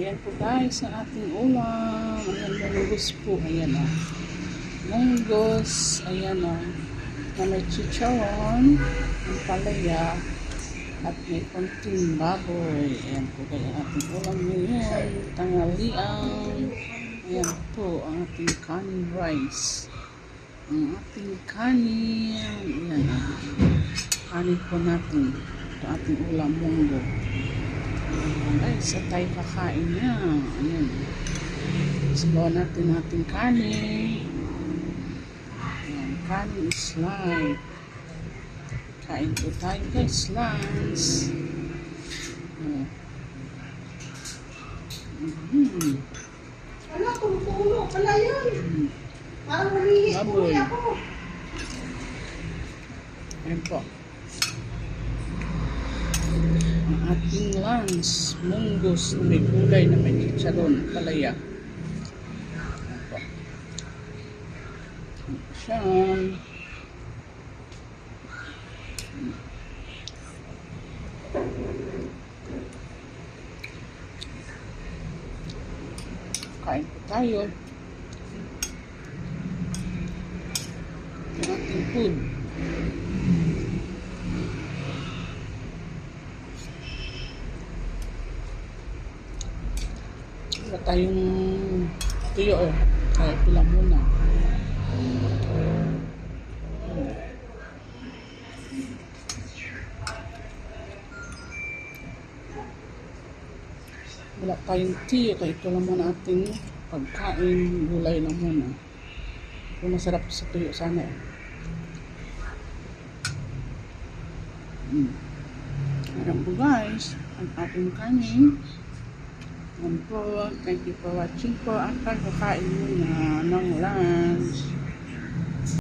Ayan po guys, ang ating ulam. Ayan, munggos po. Ayan o. Munggos. Ayan o. Na may chicharon, ang palaya, at may konting baboy. Ayan po ang ating ulam ngayon. Tanghalian. Ayan po ang ating kanin rice. Ang ating kanin. Ayan o. Kanin po natin. Ito ating ulam munggo. Ay, sa tayo kakain na. Ayan. Sabaw natin natin kanin. Ayan, kanin is life. Kain po tayo guys, lunch. Ayan. Mhm. Ano, tumutulo pala yun. Parang nangihis tuloy ako. Ayan po. Ating lunch, munggos na may gulay na may chicharon, palaya. Siya. Kain po tayo. Ang ating food. Wala tayong tuyo eh. Kaya ito lang muna. Wala tayong tiyo. Kaya ito lang muna ating pagkain. Gulay lang muna. Kung masarap sa tuyo sana eh. Mm. Ayan po guys, ang ating kanin. Ayan po, thank you for watching po. At pagkakain muna ng lunch.